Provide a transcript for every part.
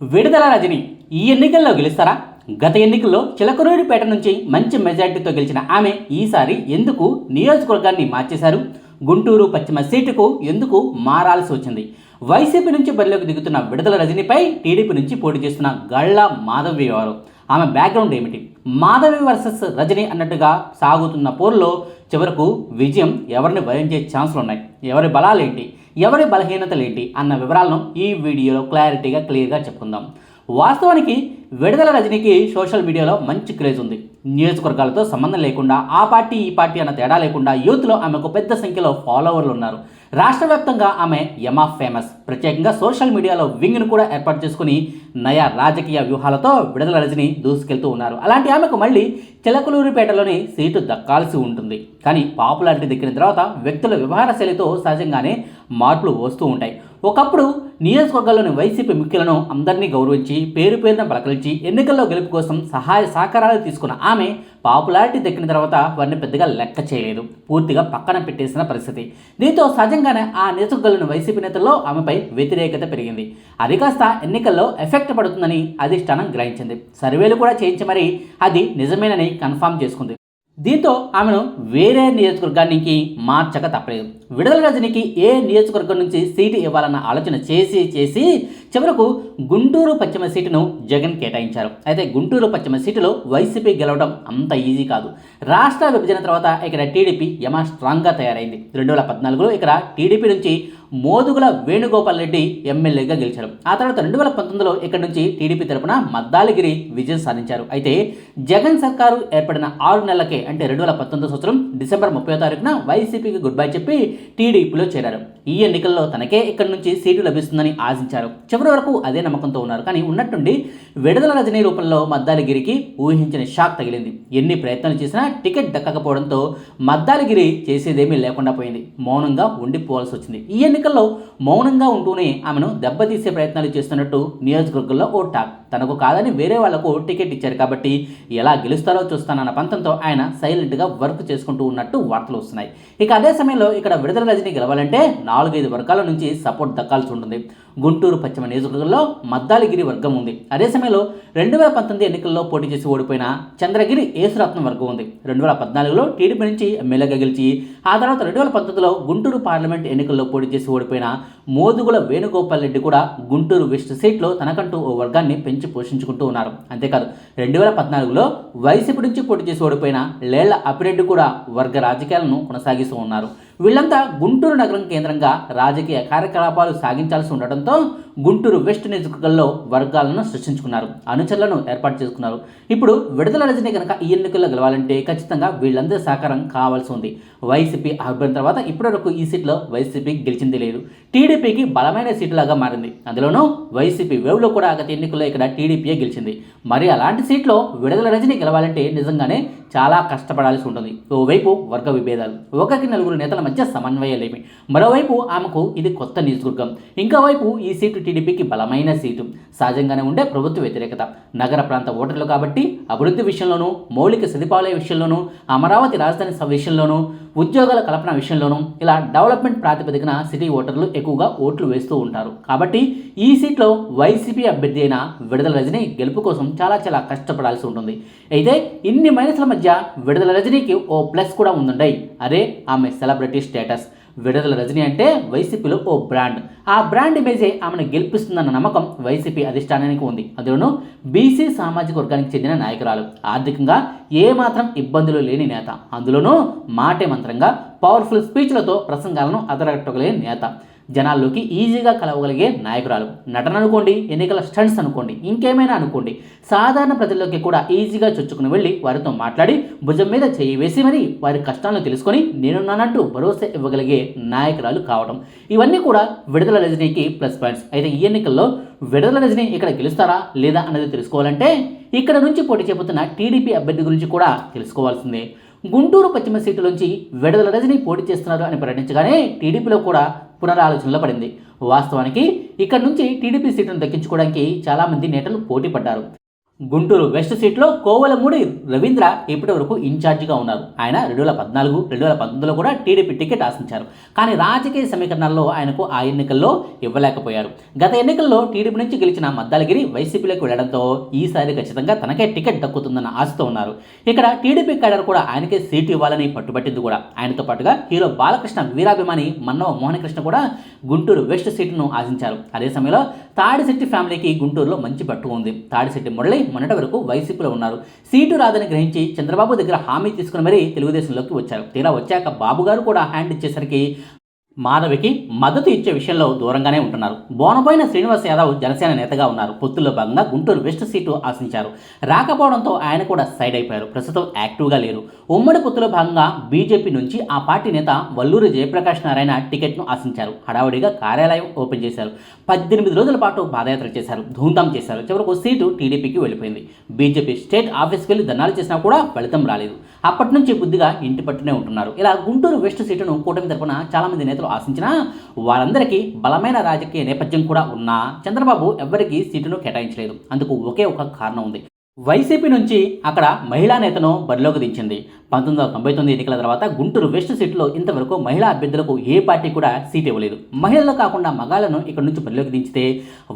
విడుదల రజని ఈ ఎన్నికల్లో గెలుస్తారా? గత ఎన్నికల్లో చిలకరూరిపేట నుంచి మంచి మెజార్టీతో గెలిచిన ఆమె ఈసారి ఎందుకు నియోజకవర్గాన్ని మార్చేశారు? గుంటూరు పశ్చిమ సీటుకు ఎందుకు మారాల్సి వచ్చింది? వైసీపీ నుంచి బరిలోకి దిగుతున్న విడుదల రజనిపై టీడీపీ నుంచి పోటీ చేస్తున్న గళ్ళ మాధవి వారు ఆమె బ్యాక్గ్రౌండ్ ఏమిటి? మాధవి వర్సెస్ రజని అన్నట్టుగా సాగుతున్న పోరులో చివరకు విజయం ఎవరిని భరించే ఛాన్సులు ఉన్నాయి? ఎవరి బలాలేంటి? ఎవరి బలహీనతలేంటి అన్న వివరాలను ఈ వీడియోలో క్లారిటీగా క్లియర్గా చెప్పుకుందాం. వాస్తవానికి విడుదల రజనీకి సోషల్ మీడియాలో మంచి క్రేజ్ ఉంది. నియోజకవర్గాలతో సంబంధం లేకుండా ఆ పార్టీ ఈ పార్టీ అన్న తేడా లేకుండా యూత్లో ఆమెకు పెద్ద సంఖ్యలో ఫాలోవర్లు ఉన్నారు. రాష్ట్ర వ్యాప్తంగా ఆమె యమా ఫేమస్. ప్రత్యేకంగా సోషల్ మీడియాలో వింగ్ను కూడా ఏర్పాటు చేసుకుని నయా రాజకీయ వ్యూహాలతో విడుదల రజని దూసుకెళ్తూ ఉన్నారు. అలాంటి ఆమెకు మళ్ళీ చిలకలూరిపేటలోని సీటు దక్కాల్సి ఉంటుంది. కానీ పాపులారిటీ దక్కిన తర్వాత వ్యక్తుల వ్యవహార శైలితో సహజంగానే మార్పులు వస్తూ ఉంటాయి. ఒకప్పుడు నియోజకవర్గాల్లోని వైసీపీ ముఖ్యులను అందరినీ గౌరవించి పేరు పేరున పలకరించి ఎన్నికల్లో గెలుపు కోసం సహాయ సహకారాలు తీసుకున్న ఆమె పాపులారిటీ దక్కిన తర్వాత వారిని పెద్దగా లెక్క చేయలేదు. పూర్తిగా పక్కన పెట్టేసిన పరిస్థితి. దీంతో సహజంగానే ఆ నియోజకవర్గాల్లోని వైసీపీ నేతల్లో ఆమెపై వ్యతిరేకత పెరిగింది. అది కాస్త ఎన్నికల్లో ఎఫెక్ట్ పడుతుందని అధిష్టానం గ్రహించింది. సర్వేలు కూడా చేయించి మరి అది నిజమేనని కన్ఫామ్ చేసుకుంది. దీంతో ఆమెను వేరే నియోజకవర్గానికి మార్చక తప్పలేదు. విడుదల రజనికి ఏ నియోజకవర్గం నుంచి సీటు ఇవ్వాలన్న ఆలోచన చేసి చేసి చివరకు గుంటూరు పశ్చిమ సీటును జగన్ కేటాయించారు. అయితే గుంటూరు పశ్చిమ సీటులో వైసీపీ గెలవడం అంత ఈజీ కాదు. రాష్ట్ర విభజన తర్వాత ఇక్కడ టీడీపీ యమ స్ట్రాంగ్గా తయారైంది. రెండు వేల పద్నాలుగులో ఇక్కడ టీడీపీ నుంచి మోదుగుల వేణుగోపాల్ రెడ్డి ఎమ్మెల్యేగా గెలిచారు. ఆ తర్వాత రెండు వేల పంతొమ్మిదిలో ఇక్కడ నుంచి టీడీపీ తరపున మద్దాలగిరి విజయం సాధించారు. అయితే జగన్ సర్కారు ఏర్పడిన ఆరు నెలలకే అంటే రెండు వేల పంతొమ్మిది సంవత్సరం డిసెంబర్ ముప్పై తారీఖున వైసీపీకి గుడ్ బై చెప్పి టీడీపీలో చేరారు. ఈ ఎన్నికల్లో తనకే ఇక్కడ నుంచి సీటు లభిస్తుందని ఆశించారు. చివరి వరకు అదే నమ్మకంతో ఉన్నారు. కానీ ఉన్నట్టుండి విడుదల రజనీ రూపంలో మద్దాలగిరికి ఊహించిన షాక్ తగిలింది. ఎన్ని ప్రయత్నాలు చేసినా టికెట్ దక్కకపోవడంతో మద్దాలగిరి చేసేదేమీ లేకుండా పోయింది. మౌనంగా ఉండిపోవాల్సి వచ్చింది. ఈ ఎన్నికల్లో మౌనంగా ఉంటూనే ఆమెను దెబ్బతీసే ప్రయత్నాలు చేస్తున్నట్టు నియోజకవర్గంలో ఓ టాక్. తనకు కాదని వేరే వాళ్ళకు టికెట్ ఇచ్చారు కాబట్టి ఎలా గెలుస్తారో చూస్తానన్న పంతంతో ఆయన సైలెంట్గా వర్క్ చేసుకుంటూ ఉన్నట్టు వార్తలు వస్తున్నాయి. ఇక అదే సమయంలో ఇక్కడ విడుదల రజని గెలవాలంటే నాలుగైదు వర్గాల నుంచి సపోర్ట్ దక్కాల్సి ఉంటుంది. గుంటూరు పశ్చిమ నియోజకవర్గంలో మద్దాలిగిరి వర్గం ఉంది. అదే సమయంలో రెండు వేల పంతొమ్మిది ఎన్నికల్లో పోటీ చేసి ఓడిపోయిన చంద్రగిరి ఏసురత్నం వర్గం ఉంది. రెండు వేల పద్నాలుగులో టీడీపీ నుంచి ఎమ్మెల్యేగా గెలిచి ఆ తర్వాత రెండు వేల పంతొమ్మిదిలో గుంటూరు పార్లమెంట్ ఎన్నికల్లో పోటీ చేసి ఓడిపోయిన మోదుగుల వేణుగోపాల్ రెడ్డి కూడా గుంటూరు వెస్ట్ సీట్లో తనకంటూ ఓ వర్గాన్ని పెంచు పోషించుకుంటూ ఉన్నారు. అంతేకాదు రెండు వేల పద్నాలుగులో వైసీపీ నుంచి పోటీ చేసి ఓడిపోయిన లేళ్ళ అప్పిరెడ్డి కూడా వర్గ రాజకీయాలను కొనసాగిస్తూ ఉన్నారు. వీళ్ళంతా గుంటూరు నగరం కేంద్రంగా రాజకీయ కార్యకలాపాలు సాగించాల్సి ఉండటంతో గుంటూరు వెస్ట్ నియోజకవర్గంలో వర్గాలను సృష్టించుకున్నారు అనుచరులను ఏర్పాటు చేసుకున్నారు. ఇప్పుడు విడుదల రజని కనుక ఈ ఎన్నికల్లో గెలవాలంటే ఖచ్చితంగా వీళ్ళందరి సహకారం కావాల్సి ఉంది. వైసీపీ ఆవిర్భావం తర్వాత ఇప్పటివరకు ఈ సీట్లో వైసీపీ గెలిచింది లేదు. టీడీపీకి బలమైన సీటులాగా మారింది. అందులోనూ వైసీపీ వేవ్లో కూడా గత ఎన్నికల్లో ఇక్కడ టీడీపీయే గెలిచింది. మరి అలాంటి సీట్లో విడుదల రజని గెలవాలంటే నిజంగానే చాలా కష్టపడాల్సి ఉంటుంది. ఓవైపు వర్గ విభేదాలు ఒకరికి నలుగురు నేతల మధ్య సమన్వయలేమి మరోవైపు ఆమెకు ఇది కొత్త నియోజకవర్గం. ఇంకోవైపు ఈ సీటు టీడీపీకి బలమైన సీటు. సహజంగానే ఉండే ప్రభుత్వ వ్యతిరేకత. నగర ప్రాంత ఓటర్లు కాబట్టి అభివృద్ధి విషయంలోనూ మౌలిక సదుపాయాల విషయంలోనూ అమరావతి రాజధాని విషయంలోనూ ఉద్యోగాల కల్పన విషయంలోనూ ఇలా డెవలప్మెంట్ ప్రాతిపదికన సిటీ ఓటర్లు ఎక్కువగా ఓట్లు వేస్తూ ఉంటారు. కాబట్టి ఈ సీట్లో వైసీపీ అభ్యర్థి అయిన విడుదల రజనీ గెలుపు కోసం చాలా చాలా కష్టపడాల్సి ఉంటుంది. అయితే ఇన్ని మైనస్ల మధ్య విడుదల రజనీకి ఓ ప్లస్ కూడా ఉందండి. అదే ఆమె సెలబ్రిటీ స్టేటస్. విడుదల రజనీ అంటే వైసీపీలో ఓ బ్రాండ్. ఆ బ్రాండ్ ఇమేజే ఆమెను గెలిపిస్తుందన్న నమ్మకం వైసీపీ అధిష్టానానికి ఉంది. అందులోనూ బీసీ సామాజిక వర్గానికి చెందిన నాయకురాలు ఆర్థికంగా ఏమాత్రం ఇబ్బందులు లేని నేత. అందులోనూ మాటే మంత్రంగా పవర్ఫుల్ స్పీచ్లతో ప్రసంగాలను అదరగట్టగలిగే నేత. జనాల్లోకి ఈజీగా కలవగలిగే నాయకురాలు. నటన అనుకోండి ఎన్నికల స్టంట్స్ అనుకోండి ఇంకేమైనా అనుకోండి సాధారణ ప్రజల్లోకి కూడా ఈజీగా చొచ్చుకుని వెళ్ళి వారితో మాట్లాడి భుజం మీద చేయి వేసి మరి వారి కష్టాలను తెలుసుకొని నేనున్నానంటూ భరోసా ఇవ్వగలిగే నాయకురాలు కావడం ఇవన్నీ కూడా విడుదల రజనీకి ప్లస్ పాయింట్స్. అయితే ఈ ఎన్నికల్లో విడుదల రజనీ ఇక్కడ గెలుస్తారా లేదా అన్నది తెలుసుకోవాలంటే ఇక్కడ నుంచి పోటీ చేపుతున్న టీడీపీ అభ్యర్థి గురించి కూడా తెలుసుకోవాల్సిందే. గుంటూరు పశ్చిమ సీటు నుంచి విడుదల రజని పోటీ చేస్తున్నారు అని ప్రకటించగానే టీడీపీలో కూడా పునరాలోచనలో పడింది. వాస్తవానికి ఇక్కడ నుంచి టీడీపీ సీటును దక్కించుకోవడానికి చాలామంది నేతలు పోటీ పడ్డారు. గుంటూరు వెస్ట్ సీట్లో కోవలమూడి రవీంద్ర ఇప్పటి వరకు ఇన్ఛార్జిగా ఉన్నారు. ఆయన రెండు వేల పద్నాలుగు రెండు వేల పంతొమ్మిదిలో కూడా టీడీపీ టికెట్ ఆశించారు. కానీ రాజకీయ సమీకరణాల్లో ఆయనకు ఆ ఎన్నికల్లో ఇవ్వలేకపోయారు. గత ఎన్నికల్లో టీడీపీ నుంచి గెలిచిన మద్దాలగిరి వైసీపీలోకి వెళ్ళడంతో ఈసారి ఖచ్చితంగా తనకే టికెట్ దక్కుతుందన్న ఆశతో ఉన్నారు. ఇక్కడ టీడీపీ కేడర్ కూడా ఆయనకే సీటు ఇవ్వాలని పట్టుబట్టింది కూడా. ఆయనతో పాటుగా హీరో బాలకృష్ణ వీరాభిమాని మన్నవ మోహనకృష్ణ కూడా గుంటూరు వెస్ట్ సీటును ఆశించారు. అదే సమయంలో తాడిశెట్టి ఫ్యామిలీకి గుంటూరులో మంచి పట్టు ఉంది. తాడిశెట్టి మురళి మొన్నటి వరకు వైసీపీలో ఉన్నారు. సీటు రాదని గ్రహించి చంద్రబాబు దగ్గర హామీ తీసుకుని మరీ తెలుగుదేశంలోకి వచ్చారు. తీరా వచ్చాక బాబు గారు కూడా హ్యాండ్ ఇచ్చేసరికి మాధవికి మద్దతు ఇచ్చే విషయంలో దూరంగానే ఉంటున్నారు. బోనపోయిన శ్రీనివాస్ యాదవ్ జనసేన నేతగా ఉన్నారు. పొత్తుల్లో భాగంగా గుంటూరు వెస్ట్ సీటు ఆశించారు. రాకపోవడంతో ఆయన కూడా సైడ్ అయిపోయారు. ప్రస్తుతం యాక్టివ్గా లేరు. ఉమ్మడి పొత్తులో భాగంగా బీజేపీ నుంచి ఆ పార్టీ నేత వల్లూరి జయప్రకాష్ నారాయణ టికెట్ను ఆశించారు. హడావుడిగా కార్యాలయం ఓపెన్ చేశారు. పద్దెనిమిది రోజుల పాటు పాదయాత్ర చేశారు. ధూమ్ధాం చేశారు. చివరకు సీటు టీడీపీకి వెళ్ళిపోయింది. బీజేపీ స్టేట్ ఆఫీస్కి వెళ్ళి ధర్నాలు చేసినా కూడా ఫలితం రాలేదు. అప్పటి నుంచి బుద్ధిగా ఇంటి పట్టునే ఉంటున్నారు. ఇలా గుంటూరు వెస్ట్ సీటును కూటమి తరపున చాలామంది నేతలు ఆశించినా వారందరికీ బలమైన రాజకీయ నేపథ్యం కూడా ఉన్నా చంద్రబాబు ఎవ్వరికీ సీటును కేటాయించలేదు. అందుకు ఒకే ఒక కారణం ఉంది. వైసీపీ నుంచి అక్కడ మహిళా నేతను బరిలోకి దించింది. పంతొమ్మిది వందల తొంభై తొమ్మిది ఎన్నికల తర్వాత గుంటూరు వెస్ట్ సీట్లో ఇంతవరకు మహిళా అభ్యర్థులకు ఏ పార్టీ కూడా సీట్ ఇవ్వలేదు. మహిళలు కాకుండా మగాళ్ళను ఇక్కడ నుంచి బరిలోకి దించితే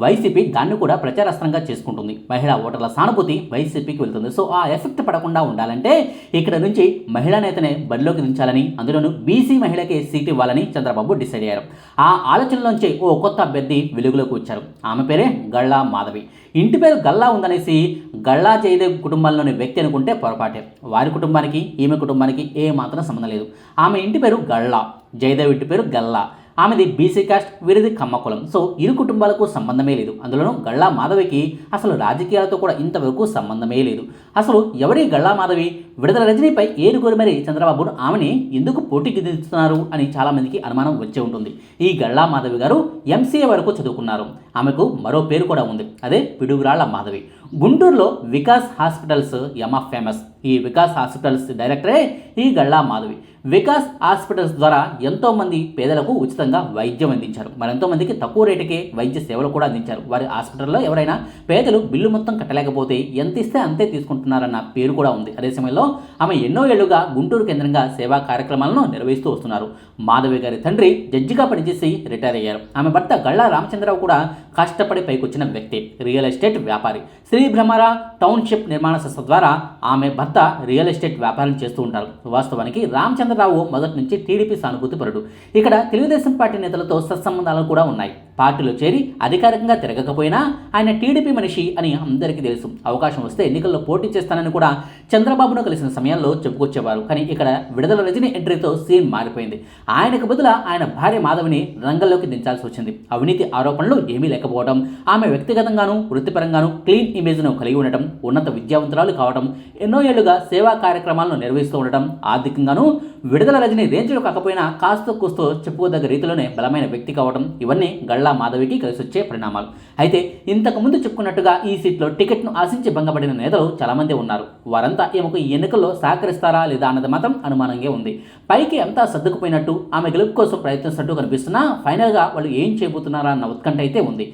వైసీపీ దాన్ని కూడా ప్రచారాస్త్రంగా చేసుకుంటుంది. మహిళా ఓటర్ల సానుభూతి వైసీపీకి వెళ్తుంది. సో ఆ ఎఫెక్ట్ పడకుండా ఉండాలంటే ఇక్కడ నుంచి మహిళా నేతనే బరిలోకి దించాలని అందులోనూ బీసీ మహిళకే సీట్ ఇవ్వాలని చంద్రబాబు డిసైడ్ అయ్యారు. ఆ ఆలోచనలోంచి ఓ కొత్త అభ్యర్థి వెలుగులోకి వచ్చారు. ఆమె పేరే గళ్ళా మాధవి. ఇంటి పేరు గల్లా ఉందనేసి గల్లా జయదేవ్ కుటుంబంలోని వ్యక్తి అనుకుంటే పొరపాటే. వారి కుటుంబానికి ఈమె కుటుంబానికి ఏ మాత్రం సంబంధం లేదు. ఆమె ఇంటి పేరు గళ్ళా జయదేవ్ ఇంటి పేరు గల్లా. ఆమెది బీసీ కాస్ట్ వీరిది కమ్మకులం సో ఇరు కుటుంబాలకు సంబంధమే లేదు. అందులోనూ గళ్ళా మాధవికి అసలు రాజకీయాలతో కూడా ఇంతవరకు సంబంధమే లేదు. అసలు ఎవరి గళ్ళా మాధవి? విడుదల రజనీపై ఏరుకోరి మరి చంద్రబాబు ఆమెని ఎందుకు పోటీకి దిస్తున్నారు అని చాలామందికి అనుమానం వచ్చే ఉంటుంది. ఈ గళ్ళా మాధవి గారు ఎంసీఏ వరకు చదువుకున్నారు. ఆమెకు మరో పేరు కూడా ఉంది. అదే పిడుగురాళ్ళ మాధవి. గుంటూరులో వికాస్ హాస్పిటల్స్ యమా ఫేమస్. ఈ వికాస్ హాస్పిటల్స్ డైరెక్టరే ఈ గళ్ళా మాధవి. వికాస్ హాస్పిటల్స్ ద్వారా ఎంతోమంది పేదలకు ఉచితంగా వైద్యం అందించారు. మరి ఎంతోమందికి తక్కువ రేటుకే వైద్య సేవలు కూడా అందించారు. వారి హాస్పిటల్లో ఎవరైనా పేదలు బిల్లు మొత్తం కట్టలేకపోతే ఎంత ఇస్తే అంతే తీసుకుంటున్నారన్న పేరు కూడా ఉంది. అదే సమయంలో ఆమె ఎన్నో ఏళ్ళుగా గుంటూరు కేంద్రంగా సేవా కార్యక్రమాలను నిర్వహిస్తూ వస్తున్నారు. మాధవి గారి తండ్రి జడ్జిగా పనిచేసి రిటైర్ అయ్యారు. ఆమె భర్త గళ్ళా రామచంద్రరావు కూడా కష్టపడి పైకొచ్చిన వ్యక్తి రియల్ ఎస్టేట్ వ్యాపారి. శ్రీ భ్రమర టౌన్షిప్ నిర్మాణ సంస్థ ద్వారా ఆమె భర్త రియల్ ఎస్టేట్ వ్యాపారం చేస్తూ ఉంటారు. వాస్తవానికి రామచంద్రరావు మొదటి నుంచి టీడీపీ సానుభూతి పరుడు. ఇక్కడ తెలుగుదేశం పార్టీ నేతలతో సత్సంబంధాలు కూడా ఉన్నాయి. పార్టీలో చేరి అధికారికంగా తిరగకపోయినా ఆయన టీడీపీ మనిషి అని అందరికీ తెలుసు. అవకాశం వస్తే ఎన్నికల్లో పోటీ చేస్తానని కూడా చంద్రబాబును కలిసిన సమయంలో చెప్పుకొచ్చేవారు. కానీ ఇక్కడ విడుదల రజని ఎంట్రీతో సీన్ మారిపోయింది. ఆయనకు బదులు ఆయన భార్య మాధవిని రంగంలోకి దించాల్సి వచ్చింది. అవినీతి ఆరోపణలు ఏమీ లేకపోవడం ఆమె వ్యక్తిగతంగాను వృత్తిపరంగానూ క్లీన్ ఇమేజ్ను కలిగి ఉండటం ఉన్నత విద్యావంతురాలు కావడం ఎన్నో ఏళ్ళుగా సేవా కార్యక్రమాలను నిర్వహిస్తూ ఉండటం ఆర్థికంగాను విడుదల రజని రేంజ్లో కాకపోయినా కాస్త కూస్తో చెప్పుకోదగ్గ రీతిలోనే బలమైన వ్యక్తి కావడం ఇవన్నీ గళ్ళ మాధవికి కలిసి వచ్చే పరిణామాలు. అయితే ఇంతకు ముందు చెప్పుకున్నట్టుగా ఈ సీట్లో టికెట్ను ఆశించి భంగపడిన నేతలు చాలామంది ఉన్నారు. వారంతా ఈమెకు ఈ ఎన్నికల్లో సహకరిస్తారా లేదా అన్నది మాత్రం అనుమానంగా ఉంది. పైకి అంతా సర్దుకుపోయినట్టు ఆమె గెలుపు కోసం ప్రయత్నిస్తున్నట్టు కనిపిస్తున్నా ఫైనల్గా వాళ్ళు ఏం చేయబోతున్నారా అన్న ఉత్కంఠ అయితే ఉంది.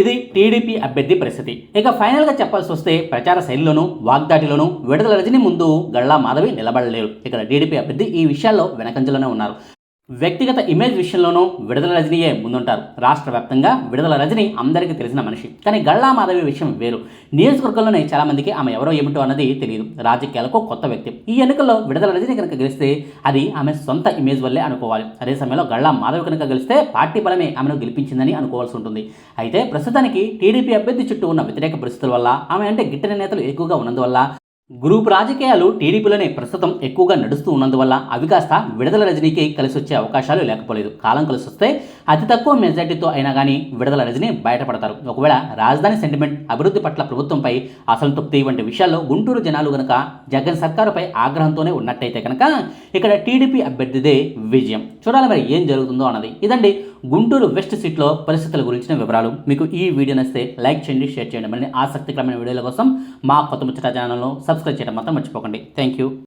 ఇది టీడీపీ అభ్యర్థి పరిస్థితి. ఇక ఫైనల్గా చెప్పాల్సి వస్తే ప్రచార శైలిలోనూ వాగ్దాటిలోనూ విడుదల రజని ముందు గళ్ళా మాధవి నిలబడలేరు. ఇక్కడ టీడీపీ అభ్యర్థి ఈ విషయాల్లో వెనకంజలోనే ఉన్నారు. వ్యక్తిగత ఇమేజ్ విషయంలోనూ విడుదల రజనీయే ముందుంటారు. రాష్ట్ర వ్యాప్తంగా విడుదల రజని అందరికీ తెలిసిన మనిషి. కానీ గళ్ళా మాధవి విషయం వేరు. నియోజకవర్గంలోనే చాలామందికి ఆమె ఎవరో ఏమిటో అన్నది తెలియదు రాజకీయాలకు కొత్త వ్యక్తి. ఈ ఎన్నికల్లో విడుదల రజని కనుక గెలిస్తే అది ఆమె సొంత ఇమేజ్ వల్లే అనుకోవాలి. అదే సమయంలో గళ్ళా మాధవి కనుక గెలిస్తే పార్టీ బలమే ఆమెను గెలిపించిందని అనుకోవాల్సి ఉంటుంది. అయితే ప్రస్తుతానికి టీడీపీ అభ్యర్థి చుట్టూ ఉన్న వ్యతిరేక పరిస్థితుల వల్ల ఆమె అంటే గిట్టని నేతలు ఎక్కువగా ఉన్నందువల్ల గ్రూప్ రాజకీయాలు టీడీపీలోనే ప్రస్తుతం ఎక్కువగా నడుస్తూ ఉన్నందువల్ల అవి కాస్త విడుదల రజనీకి కలిసి వచ్చే అవకాశాలు లేకపోలేదు. కాలం కలిసి వస్తే అతి తక్కువ మెజార్టీతో అయినా కానీ విడుదల రజనీ బయటపడతారు. ఒకవేళ రాజధాని సెంటిమెంట్ అభివృద్ధి పట్ల ప్రభుత్వంపై అసంతృప్తి వంటి విషయాల్లో గుంటూరు జనాలు గనక జగన్ సర్కారుపై ఆగ్రహంతోనే ఉన్నట్టయితే కనుక ఇక్కడ టీడీపీ అభ్యర్థిదే విజయం. చూడాలి మరి ఏం జరుగుతుందో అన్నది. ఇదండి గుంటూరు వెస్ట్ సీట్లో పరిస్థితుల గురించిన వివరాలు. మీకు ఈ వీడియో నచ్చితే లైక్ చేయండి షేర్ చేయండి. మళ్ళీ ఆసక్తికరమైన వీడియోల కోసం మా కొత్త ముచ్చట ఛానల్ను సబ్స్క్రైబ్ చేయడం మాత్రం మర్చిపోకండి. Thank you